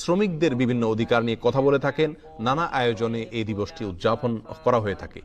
শ্রমিকদের বিভিন্ন অধিকার নিয়ে কথা বলে থাকেন। নানা আয়োজনে এই দিবসটি উদযাপন করা হয়ে থাকে।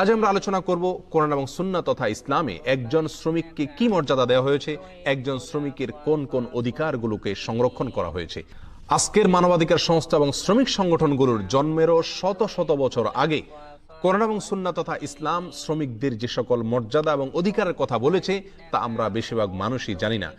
আজ আমরা আলোচনা করব কোরআন এবং সুন্না তথা ইসলামে একজন শ্রমিককে কি মর্যাদা দেওয়া হয়েছে, একজন শ্রমিকের কোন কোন অধিকারগুলোকে সংরক্ষণ করা হয়েছে। আজকের মানবাধিকার সংস্থা এবং শ্রমিক সংগঠনগুলোর জন্মেরও শত শত বছর আগে কোরআন এবং সুন্না তথা ইসলাম শ্রমিকদের যে সকল মর্যাদা এবং অধিকারের কথা বলেছে, তা আমরা বেশিরভাগ মানুষই জানি না।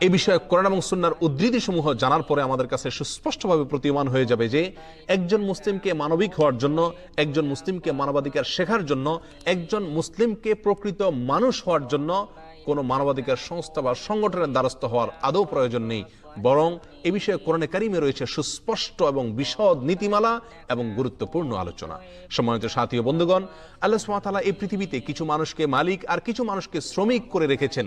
এ বিষয়ে করোনা এবং সুন্নার উদ্ধৃতি সমূহ জানার পরে আমাদের কাছে সুস্পষ্টভাবে প্রতীয়মান হয়ে যাবে যে, একজন মুসলিমকে মানবিক হওয়ার জন্য, একজন মুসলিমকে মানবাধিকার শেখার জন্য, একজন মুসলিমকে প্রকৃত মানুষ হওয়ার জন্য কোনো মানবাধিকার সংস্থা বা সংগঠনের দ্বারস্থ হওয়ার আদৌ প্রয়োজন নেই। বরং এ বিষয়ে কোরআনে কারিমে রয়েছে সুস্পষ্ট এবং বিশদ নীতিমালা এবং গুরুত্বপূর্ণ আলোচনা। সম্মানিত সাথী ও বন্ধুগণ, আল্লাহ সুমাতালা এই পৃথিবীতে কিছু মানুষকে মালিক আর কিছু মানুষকে শ্রমিক করে রেখেছেন।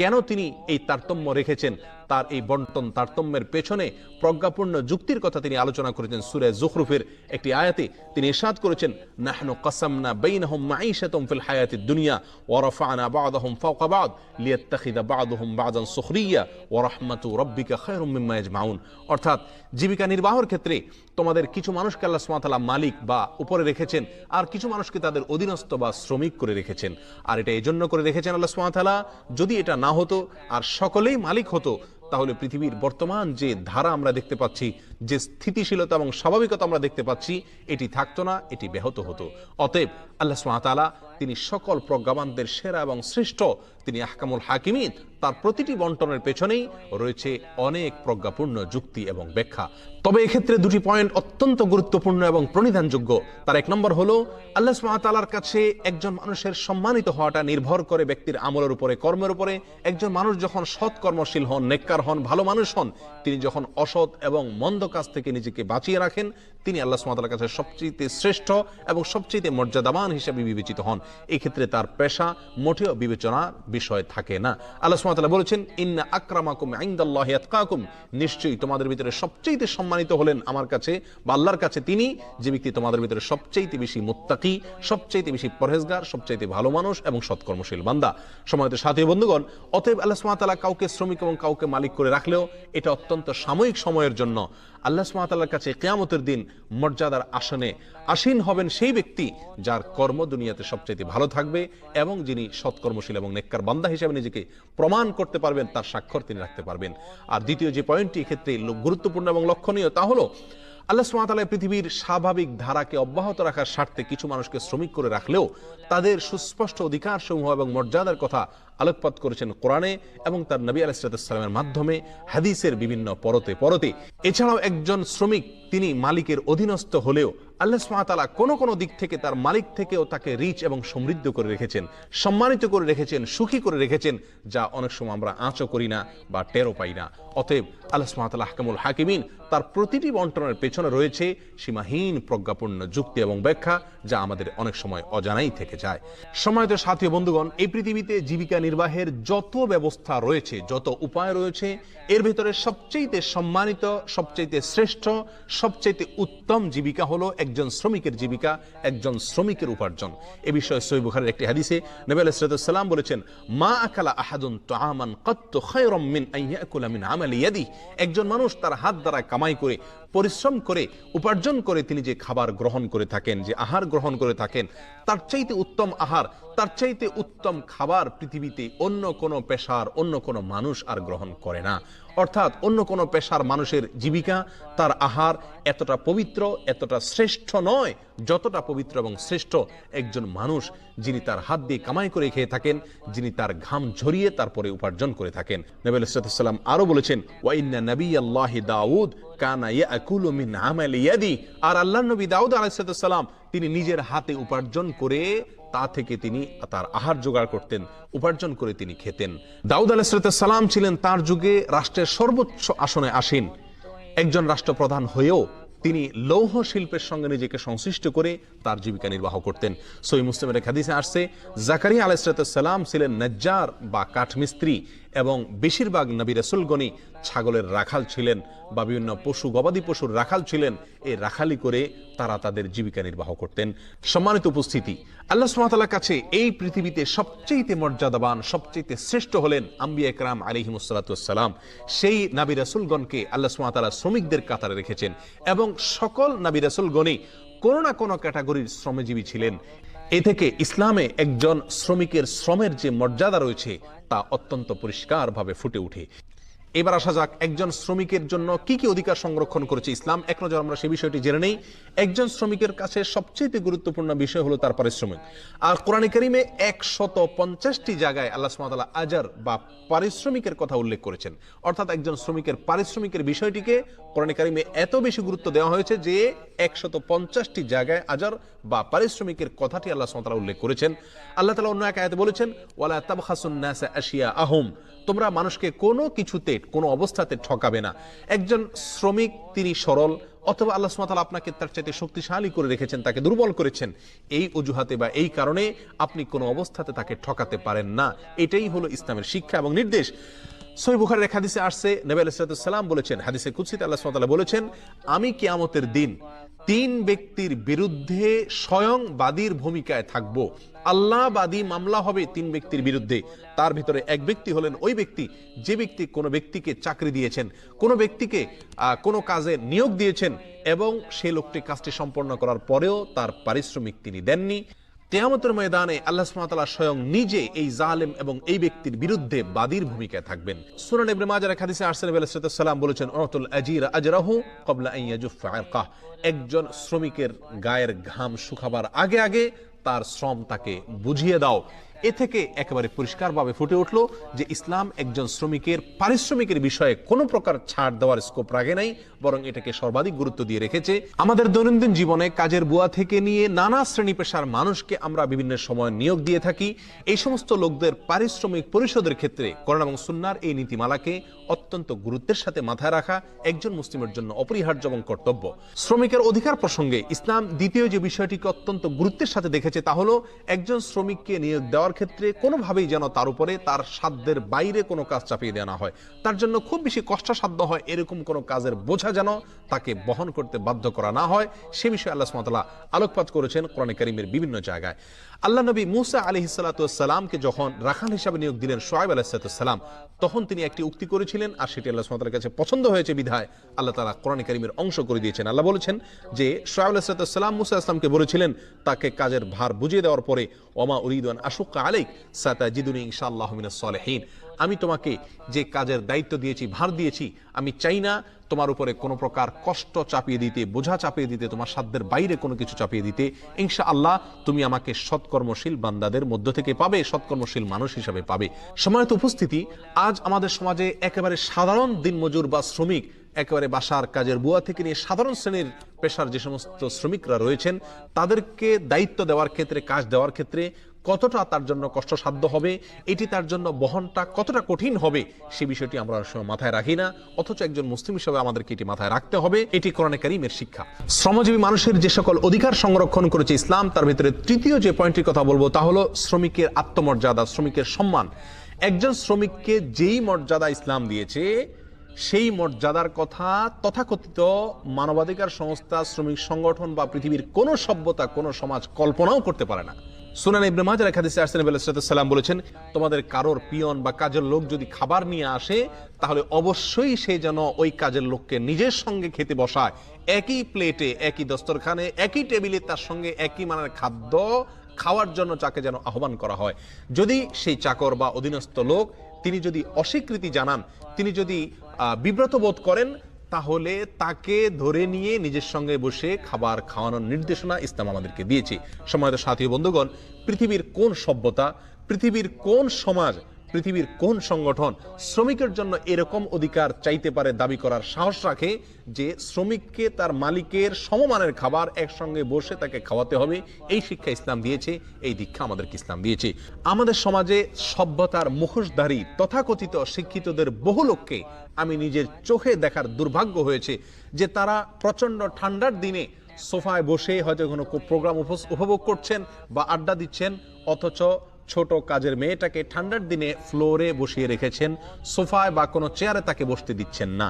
কেন তিনি এই তারতম্য রেখেছেন? তার এই বন্টন তারতম্যের পেছনে প্রজ্ঞাপূর্ণ যুক্তির কথা তিনি আলোচনা করেছেন সুরে জুখরুফের একটি আয়াতে। তিনি ইরশাদ করেছেন, নাহনু কাসামনা বাইনাহুম মাঈশাতুম ফিল হায়াতিদ দুনিয়া ওয়া রাফা'না বা'দাহুম ফাওকা বা'দ লিয়াত্তাখিযা বা'দুহুম বা'দান সুখরিয়া ওয়া রাহমাতু রাব্বিকা খায়রুম মিম্মা ইয়াজমাউন। অর্থাৎ জীবিকা নির্বাহের ক্ষেত্রে তোমাদের কিছু মানুষকে আল্লাহ সুবহানাহু ওয়া তাআলা মালিক বা উপরে রেখেছেন, আর কিছু মানুষকে তাদের অধীনস্থ বা শ্রমিক করে রেখেছেন। আর এটা এজন্য করে রেখেছেন আল্লাহ সুবহানাহু ওয়া তাআলা, যদি এটা না হতো আর সকলেই মালিক হতো, তাহলে পৃথিবীর বর্তমান যে ধারা আমরা দেখতে পাচ্ছি, যে স্থিতিশীলতা এবং স্বাভাবিকতা আমরা দেখতে পাচ্ছি, এটি থাকতো না, এটি ব্যাহত হতো। অতএব আল্লাহ সুবহানাহু তিনি সকল প্রজ্ঞাবানদের সেরা এবং শ্রেষ্ঠ। তিনি আহকামুল হাকিমিন। তার প্রতিটি বন্টনের পেছনেই রয়েছে অনেক প্রজ্ঞাপূর্ণ যুক্তি এবং ব্যাখ্যা। তবে এক্ষেত্রে দুটি পয়েন্ট অত্যন্ত গুরুত্বপূর্ণ এবং প্রণিধানযোগ্য। তার এক নম্বর হলো, আল্লাহ সুবহানাহু কাছে একজন মানুষের সম্মানিত হওয়াটা নির্ভর করে ব্যক্তির আমলের উপরে, কর্মের উপরে। একজন মানুষ যখন সৎ কর্মশীল হন, নেককার হন, ভালো মানুষ হন, তিনি যখন অসৎ এবং মন্দ কাজ থেকে নিজেকে বাঁচিয়ে রাখেন, তিনি আল্লাহ সুবহানাহু কাছে সবচেয়ে শ্রেষ্ঠ এবং সবচেয়ে মর্যাদাবান হিসেবে বিবেচিত হন। এই ক্ষেত্রে তার পেশা মোটেও বিবেচনার বিষয় থাকে না। আল্লাহ সুবহানাহু বলেছেন, ইন্না আকরামাকুম ইনদাল্লাহি আতকাকুম। নিশ্চয়ই তোমাদের ভিতরে সবচেয়ে সম্মানিত হলেন আমার কাছে বা আল্লাহর কাছে তিনি, যে ব্যক্তি তোমাদের ভিতরে সবচেয়ে বেশি মুত্তাকি সবচেয়ে বেশি পরহেজগার সবচেয়ে ভালো মানুষ এবং সৎকর্মশীল বান্দা। সময়ত সাথী বন্ধুগণ, অতএব আল্লাহ তাআলা কাউকে শ্রমিক এবং কাউকে মালিক করে রাখলেও এটা অত্যন্ত সাময়িক সময়ের জন্য। আল্লাহ সুবহানাহু কাছে কেয়ামতের দিন মর্যাদার আসনে আসীন হবেন সেই ব্যক্তি যার কর্ম দুনিয়াতে সবচেয়ে ভালো থাকবে এবং যিনি সৎকর্মশীল এবং নেককার বান্দা হিসেবে নিজেকে প্রমাণ করতে পারবেন, তার স্বাক্ষর তিনি রাখতে পারবেন। আর দ্বিতীয় যে পয়েন্টটি এক্ষেত্রে গুরুত্বপূর্ণ এবং লক্ষণীয় তা হলো, আল্লাহ সুমাতালা পৃথিবীর স্বাভাবিক ধারাকে অব্যাহত রাখার স্বার্থে কিছু মানুষকে শ্রমিক করে রাখলেও তাদের সুস্পষ্ট অধিকার সমূহ এবং মর্যাদার কথা আলোকপাত করেছেন কোরআনে এবং তার নবী আলাইসালামের মাধ্যমে হাদিসের বিভিন্ন পরতে পরতে। এছাড়াও একজন শ্রমিক, তিনি মালিকের অধীনস্থ হলেও আল্লাহ সুমাতালা কোনো কোনো দিক থেকে তার মালিক থেকেও তাকে রিচ এবং সমৃদ্ধ করে রেখেছেন, সম্মানিত করে রেখেছেন, সুখী করে রেখেছেন, যা অনেক সময় আমরা আঁচও করি না বা টেরও পাই না। অতএব আল্লাহ সুমাতালা হাকামুল হাকিমিন তার প্রতিটি বন্টনের পেছনে রয়েছে সীমাহীন প্রজ্ঞাপূর্ণ যুক্তি এবং ব্যাখ্যা, যা আমাদের অনেক সময় অজানাই থেকে যায়। সময়ত সাথী বন্ধুগণ, এই পৃথিবীতে জীবিকা নির্বাহের যত ব্যবস্থা রয়েছে, যত উপায় রয়েছে, এর ভেতরে সবচেয়ে সম্মানিত সবচেয়ে শ্রেষ্ঠ সবচেয়ে উত্তম জীবিকা হলো একজন শ্রমিকের জীবিকা, একজন শ্রমিকের উপার্জন। এ বিষয়ে সৈবুখারের একটি হাদিসে নবী আলাইসালাম বলেছেন, মা আকালা আহাদুন তো আমান কত্ত খয়রমিন একজন মানুষ তার হাত দ্বারা কামাই করে পরিশ্রম করে, উপার্জন করে তিনি যে খাবার গ্রহণ করে থাকেন, যে আহার গ্রহণ করে থাকেন, তার চাইতে উত্তম আহার, তার চাইতে উত্তম খাবার পৃথিবীতে অন্য কোনো পেশার, অন্য কোনো মানুষ আর গ্রহণ করে না। অর্থাৎ অন্য কোনো পেশার মানুষের জীবিকা, তার আহার এতটা পবিত্র, এতটা শ্রেষ্ঠ নয়, যতটা পবিত্র এবং শ্রেষ্ঠ একজন মানুষ যিনি তার হাত দিয়ে কামাই করে খেয়ে থাকেন, যিনি তার ঘাম ঝরিয়ে তারপরে উপার্জন করে থাকেন। নবী সাল্লাম আরও বলেছেন ওয়াইন্না নবী আল্লাহ দাউদ আর আল্লাহ নবী দাউদ আলাইহিস তিনি নিজের হাতে উপার্জন করে তা থেকে তিনি তার আহার জোগাড় করতেন, উপার্জন করে তিনি খেতেন। দাউদ আলাইসালাম ছিলেন তার যুগে রাষ্ট্রের সর্বোচ্চ আসনে আসীন। একজন রাষ্ট্রপ্রধান হয়েও তিনি লৌহ শিল্পের সঙ্গে নিজেকে সংশ্লিষ্ট করে তার জীবিকা নির্বাহ করতেন। সই মুসলিমের হাদিসে আসছে, জাকারিয়া আলাইসালাম ছিলেন নজ্জার বা কাঠমিস্ত্রি। এবং বেশিরভাগ নবী রসুলগণই ছাগলের রাখাল ছিলেন বা বিভিন্ন পশু, গবাদি পশুর রাখাল ছিলেন। এই রাখালি করে তারা তাদের জীবিকা নির্বাহ করতেন। সম্মানিত উপস্থিতি, আল্লাহ সুমাতালার কাছে এই পৃথিবীতে সবচেয়ে মর্যাদাবান সবচেয়ে শ্রেষ্ঠ হলেন আম্বিয়া একরাম আলিহিমসালাম সেই নাবি রাসুলগণকে আল্লাহ সুমাতালা শ্রমিকদের কাতারে রেখেছেন এবং সকল নাবি রাসুলগণই কোনো না কোনো ক্যাটাগরির শ্রমজীবী ছিলেন। এ থেকে ইসলামে একজন শ্রমিকের শ্রমের যে মর্যাদা রয়েছে তা অত্যন্ত পরিষ্কারভাবে ফুটে ওঠে। এবার আসা যাক একজন শ্রমিকের জন্য কি কি অধিকার সংরক্ষণ করেছে ইসলাম। এক নজর আমরা সেই বিষয়টি জেনে নেই। একজন শ্রমিকের কাছে সবচেয়ে গুরুত্বপূর্ণ বিষয় হলো তার পারিশ্রমিক। আর কোরআনে কারিমে একশত পঞ্চাশটি জায়গায় আল্লাহ সুমাতালা আজার বা পারিশ্রমিকের কথা উল্লেখ করেছেন। অর্থাৎ একজন শ্রমিকের পারিশ্রমিকের বিষয়টিকে কোরআনে কারিমে এত বেশি গুরুত্ব দেওয়া হয়েছে যে একশত পঞ্চাশটি জায়গায় আজার বা পারিশ্রমিকের কথাটি আল্লাহ সুমাতালা উল্লেখ করেছেন। আল্লাহ তালা অন্য এক আয়াতে বলেছেন, ওয়ালা তাবখাসুন নাসা আশিয়া আহম তোমরা মানুষকে কোনো কিছুতে, কোনো অবস্থাতে ঠকাবে না। একজন শ্রমিক, তিনি সরল, অথবা আল্লাহ সুমাতাল আপনাকে তার চাইতে শক্তিশালী করে রেখেছেন, তাকে দুর্বল করেছেন। এই অজুহাতে বা এই কারণে আপনি কোনো অবস্থাতে তাকে ঠকাতে পারেন না। এটাই হলো ইসলামের শিক্ষা এবং নির্দেশ। সই বুখারের এক হাদিসে আসছে, নবী আলাইসালাম বলেছেন, হাদিসে কুৎসিত আল্লাহ সুমাতাল্লাহ বলেছেন, আমি কিয়ামতের দিন তিন ব্যক্তির বিরুদ্ধে স্বয়ং বাদীর ভূমিকায় থাকব। আল্লাহ বাদী মামলা হবে তিন ব্যক্তির বিরুদ্ধে। তার ভিতরে এক ব্যক্তি হলেন ওই ব্যক্তি, যে ব্যক্তি কোনো ব্যক্তিকে চাকরি দিয়েছেন, কোনো ব্যক্তিকে কোনো কাজে নিয়োগ দিয়েছেন এবং সেই লোকটি কাজটি সম্পন্ন করার পরেও তার পারিশ্রমিক তিনি দেননি। তেয়ামতের ময়দানে আল্লাহ সুমাতালা স্বয়ং নিজে এই জালেম এবং এই ব্যক্তির বিরুদ্ধে বাদীর ভূমিকায় থাকবেন। সুনান ইবনে মাজার এক হাদিসে সাল্লাল্লাহু বলেছেন অতুল আজির আজরাহু ক্বাবলা আন ইয়াজুফা একজন শ্রমিকের গায়ের ঘাম শুকাবার আগে আগে তার শ্রম তাকে বুঝিয়ে দাও। এ থেকে একেবারে পরিষ্কারভাবে ফুটে উঠল যে ইসলাম একজন শ্রমিকের, পারিশ্রমিকের বিষয়ে কোনো প্রকার ছাড় দেওয়ার স্কোপ রাখে নাই, বরং এটাকে সর্বাধিক গুরুত্ব দিয়ে রেখেছে। আমাদের দৈনন্দিন জীবনে কাজের বুয়া থেকে নিয়ে নানা শ্রেণি পেশার মানুষকে আমরা বিভিন্ন সময় নিয়োগ দিয়ে থাকি। এই সমস্ত লোকদের পারিশ্রমিক পরিশোধের ক্ষেত্রে করোনা এবং সুন্নার এই নীতিমালাকে অত্যন্ত গুরুত্বের সাথে মাথায় রাখা একজন মুসলিমের জন্য অপরিহার্য এবং কর্তব্য। শ্রমিকের অধিকার প্রসঙ্গে ইসলাম দ্বিতীয় যে বিষয়টিকে অত্যন্ত গুরুত্বের সাথে দেখেছে তা হলো, একজন শ্রমিককে নিয়োগ দেওয়ার ক্ষেত্রে কোনোভাবেই যেন তার উপরে তার সাধ্যের বাইরে কোনো কাজ চাপিয়ে দেওয়া না হয়। তার জন্য খুব বেশি কষ্টসাধ্য হয় এরকম কোনো কাজের বোঝা যেন তাকে বহন করতে বাধ্য করা না হয়। সে বিষয়ে আল্লাহ সুমতলা আলোকপাত করেছেন কোরআন করিমের বিভিন্ন জায়গায়। আল্লাহ নবী মুসা আলি সালাতামকে যখন রাখাল হিসাবে নিয়োগ দিলেন সোয়াইব আলাহিসাল্লাম তখন তিনি একটি উক্তি করেছিলেন আর সেটি আল্লাহ সুমতালার কাছে পছন্দ হয়েছে বিধায় আল্লাহ তালা কোরআন করিমের অংশ করে দিয়েছেন। আল্লাহ বলেছেন যে সোয়াইব আলাহিসাল্লাম মুসা আসলামকে বলেছিলেন, তাকে কাজের ভার বুঝিয়ে দেওয়ার পরে ওমা উরিদান আশুকা আমি তোমাকে যে কাজের দায়িত্ব দিয়েছি, ভার দিয়েছি, আমি চাই না তোমার উপরে কোনো প্রকার কষ্ট চাপিয়ে দিতে, বোঝা চাপিয়ে দিতে, তোমার সাধ্যের বাইরে কোনো কিছু চাপিয়ে দিতে। ইনশা আল্লাহ তুমি আমাকে সৎকর্মশীল বান্দাদের মধ্য থেকে পাবে, সৎকর্মশীল মানুষ হিসাবে পাবে। সময়ত উপস্থিতি, আজ আমাদের সমাজে একেবারে সাধারণ দিনমজুর বা শ্রমিক, একেবারে বাসার কাজের বুয়া থেকে নিয়ে সাধারণ শ্রেণির পেশার যে সমস্ত শ্রমিকরা রয়েছেন, তাদেরকে দায়িত্ব দেওয়ার ক্ষেত্রে, কাজ দেওয়ার ক্ষেত্রে কতটা তার জন্য কষ্টসাধ্য হবে? এটি তার জন্য বহনটা কতটা কঠিন হবে? সে বিষয়টি আমরা মাথায় রাখি না। অথচ একজন মুসলিম হিসেবে আমাদেরকে এটি মাথায় রাখতে হবে। এটি কোরআনে কারিমের শিক্ষা। শ্রমজীবী মানুষের যে সকল অধিকার সংরক্ষণ করেছে ইসলাম, তার ভিতরে তৃতীয় যে পয়েন্টটির কথা বলব তা হলো শ্রমিকের আত্মমর্যাদা, শ্রমিকের সম্মান। একজন শ্রমিককে যেই মর্যাদা ইসলাম দিয়েছে, সেই মর্যাদার কথা তথাকথিত মানবাধিকার সংস্থা, শ্রমিক সংগঠন বা পৃথিবীর কোনো সভ্যতা, কোনো সমাজ কল্পনাও করতে পারে না। সুনান ইবনে মাজার এক হাদিসে আরসেন সাল্লাম বলেছেন, তোমাদের কারোর পিয়ন বা কাজের লোক যদি খাবার নিয়ে আসে, তাহলে অবশ্যই সে যেন ওই কাজের লোককে নিজের সঙ্গে খেতে বসায়। একই প্লেটে একই দস্তরখানে, একই টেবিলে তার সঙ্গে একই মানের খাদ্য খাওয়ার জন্য তাকে যেন আহ্বান করা হয়। যদি সেই চাকর বা অধীনস্থ লোক তিনি যদি অস্বীকৃতি জানান, তিনি যদি বিব্রত বোধ করেন তাহলে তাকে ধরে নিয়ে নিজের সঙ্গে বসে খাবার খাওয়ানোর নির্দেশনা ইসলাম আমাদেরকে দিয়েছে। সময়ত সাথী বন্ধুগণ, পৃথিবীর কোন সভ্যতা, পৃথিবীর কোন সমাজ পৃথিবীর কোন সংগঠন শ্রমিকের জন্য এরকম অধিকার চাইতে পারে দাবি করার সাহস রাখে যে শ্রমিককে তার মালিকের সমমানের খাবার একসঙ্গে বসে তাকে খাওয়াতে হবে, এই শিক্ষা ইসলাম দিয়েছে, এই দীক্ষা আমাদেরকে ইসলাম দিয়েছে। আমাদের সমাজে সভ্যতার মুখোশধারী তথাকথিত শিক্ষিতদের বহু লোককে আমি নিজের চোখে দেখার দুর্ভাগ্য হয়েছে যে তারা প্রচণ্ড ঠান্ডার দিনে সোফায় বসে হয়তো কোনো প্রোগ্রাম উপভোগ করছেন বা আড্ডা দিচ্ছেন, অথচ ছোট কাজের মেয়েটাকে ঠান্ডার দিনে ফ্লোরে বসিয়ে রেখেছেন, সোফায় বা কোনো চেয়ারে তাকে বসতে দিচ্ছেন না।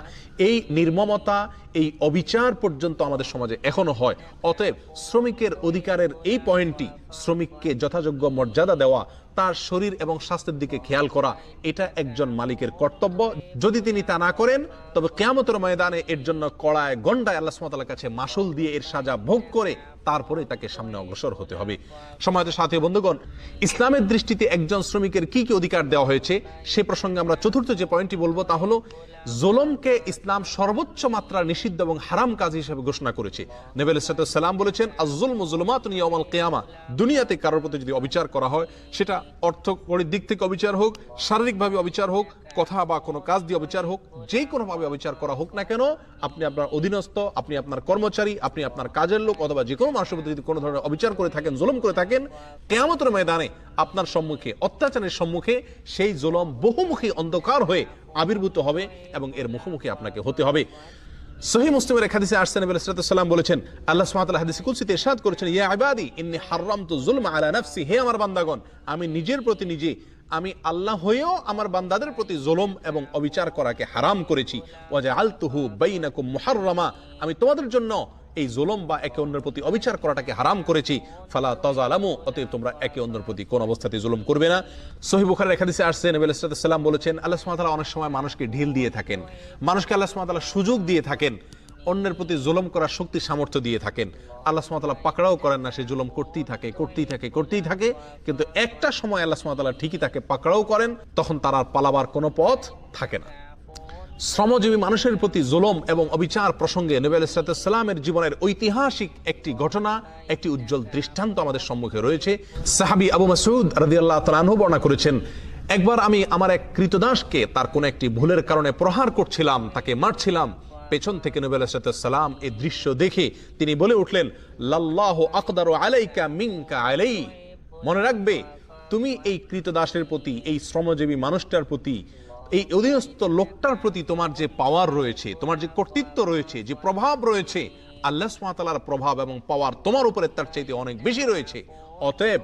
এই নির্মমতা, এই অবিচার পর্যন্ত আমাদের সমাজে এখনও হয়। অতএব শ্রমিকের অধিকারের এই পয়েন্টটি, শ্রমিককে যথাযোগ্য মর্যাদা দেওয়া, তার শরীর এবং স্বাস্থ্যের দিকে খেয়াল করা, এটা একজন মালিকের কর্তব্য। যদি তিনি তা না করেন, তবে কেয়ামতের ময়দানে এর জন্য কড়ায় গন্ডায় আল্লাহ সুমাতার কাছে মাসুল দিয়ে এর সাজা ভোগ করে তারপরে তাকে সামনে অগ্রসর হতে হবে। সমাজের সাথে বন্ধুগণ, ইসলামের দৃষ্টিতে একজন শ্রমিকের কি কি অধিকার দেওয়া হয়েছে সে প্রসঙ্গে আমরা চতুর্থ যে পয়েন্টটি বলব তা হলো, জোলমকে ইসলাম সর্বোচ্চ মাত্রা নিষিদ্ধ এবং হারাম কাজ হিসেবে ঘোষণা করেছে। নেবেল সালাম বলেছেন আজুল মুজলমাত কেয়ামা। দুনিয়াতে কারোর প্রতি যদি অবিচার করা হয়, সেটা অর্থকরীর দিক থেকে অবিচার হোক, শারীরিকভাবে অবিচার হোক, কথা বা কোনো কাজ দিয়ে অবিচার হোক, যে কোনোভাবে অবিচার করা হোক না কেন, আপনি আপনার অধীনস্থ, আপনি আপনার কর্মচারী, আপনি আপনার কাজের লোক অথবা যে কোনো মানুষের প্রতি যদি কোনো ধরনের অবিচার করে থাকেন, জুলুম করে থাকেন, কেয়ামতের ময়দানে আপনার সম্মুখে, অত্যাচারের সম্মুখে সেই জুলম বহুমুখী অন্ধকার হয়ে আবির্ভূত হবে এবং এর মুখোমুখি আপনাকে হতে হবে। সহি মুসলিমের এক হাদিসে আসছেন নবী সাল্লাম বলেছেন, আল্লাহ সুবহানাহু হাদিসে কুদসিতে ইরশাদ করেছেন, ইয়া ইবাদি, ইন্নী হারামতু যুলমা আলা নাফসি, হে আমার বান্দাগণ, আমি নিজের প্রতি নিজে, আমি আল্লাহ হয়েও আমার বান্দাদের প্রতি জুলুম এবং অবিচার করাকে হারাম করেছি। ওয়াজা আলতুহু বাইনাকুম মুহাররামা, আমি তোমাদের জন্য এই জুলুম বা একে অন্যের প্রতি অবিচার করাটাকে হারাম করেছি। ফালা তাজালামু অতএব তোমরা একে অন্যের প্রতি কোন অবস্থাতে জুলুম করবে না। সহি বুখারের এক হাদিসে আসছে, নবী সাল্লাম বলেছেন, আল্লাহ তাআলা অনেক সময় মানুষকে ঢিল দিয়ে থাকেন। মানুষকে আল্লাহ তাআলা সুযোগ দিয়ে থাকেন। অন্যের প্রতি জুলম করার শক্তি, সামর্থ্য দিয়ে থাকেন। আল্লাহ সুমাতালা পাকড়াও করেন না, সে জুলম করতেই থাকে করতেই থাকে করতেই থাকে। কিন্তু একটা সময় আল্লাহ সুমাতালা ঠিকই তাকে পাকড়াও করেন, তখন তার আর পালাবার কোনো পথ থাকে না। শ্রমজীবী মানুষের প্রতি জোলম এবং অবিচার প্রসঙ্গে নবী আলাইসালামের জীবনের ঐতিহাসিক একটি ঘটনা, একটি উজ্জ্বল দৃষ্টান্ত আমাদের সম্মুখে রয়েছে। সাহাবি আবু মাসুদ রাদিয়াল্লাহ তালানহু বর্ণনা করেছেন, একবার আমি আমার এক কৃতদাসকে তার কোন একটি ভুলের কারণে প্রহার করছিলাম, তাকে মারছিলাম। পেছন থেকে নবী সালাম এই দৃশ্য দেখে তিনি বলে উঠলেন, লাল্লাহ আকদার আলাইকা মিনকা আলাই। মনে রাখবে, তুমি এই কৃতদাসের প্রতি, এই শ্রমজীবী মানুষটার প্রতি এই অধীনস্থ লোকটার প্রতি তোমার যে পাওয়ার রয়েছে, তোমার যে কর্তৃত্ব রয়েছে, যে প্রভাব রয়েছে, আল্লাহ সুমাতালার প্রভাব এবং পাওয়ার তোমার উপরে তার চাইতে অনেক বেশি রয়েছে। অতএব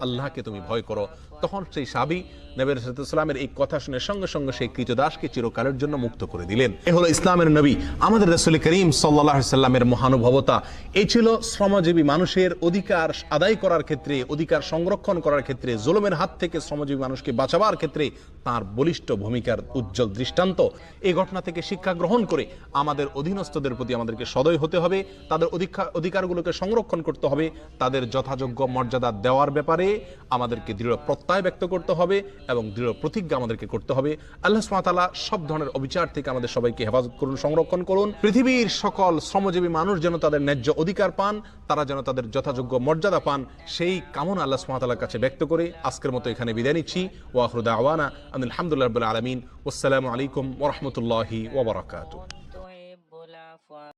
আল্লাহকে তুমি ভয় করো। তখন সেই সাবি নবীর সালামের এই কথা শুনে সঙ্গে সঙ্গে সেই কৃতদাসকে চিরকালের জন্য মুক্ত করে দিলেন। এ হলো ইসলামের নবী, আমাদের রসুল করিম সাল্লাহ সাল্লামের মহানুভবতা। এই ছিল শ্রমজীবী মানুষের অধিকার আদায় করার ক্ষেত্রে, অধিকার সংরক্ষণ করার ক্ষেত্রে, জুলুমের হাত থেকে শ্রমজীবী মানুষকে বাঁচাবার ক্ষেত্রে তার বলিষ্ঠ ভূমিকার উজ্জ্বল দৃষ্টান্ত। এই ঘটনা থেকে শিক্ষা গ্রহণ করে আমাদের অধীনস্থদের প্রতি আমাদেরকে সদয় হতে হবে, তাদের অধিকার অধিকারগুলোকে সংরক্ষণ করতে হবে, তাদের যথাযোগ্য মর্যাদা দেওয়ার ব্যাপারে আমাদেরকে দৃঢ় প্রত্যয় ব্যক্ত করতে হবে এবং দৃঢ় প্রতিজ্ঞা আমাদেরকে করতে হবে। আল্লাহ সুমাতালা সব ধরনের অবিচার থেকে আমাদের সবাইকে হেফাজত করুন, সংরক্ষণ করুন। পৃথিবীর সকল শ্রমজীবী মানুষ যেন তাদের ন্যায্য অধিকার পান, তারা যেন তাদের যথাযোগ্য মর্যাদা পান, সেই কামনা আল্লাহ সুমাতালার কাছে ব্যক্ত করে আজকের মতো এখানে বিদায় নিচ্ছি। ওয়াহরুদা আওয়ানা আলহামদুলিল্লাহ আলমিন। আসসালামু আলাইকুম ওরহমতুল্লাহি ওবরাকাতু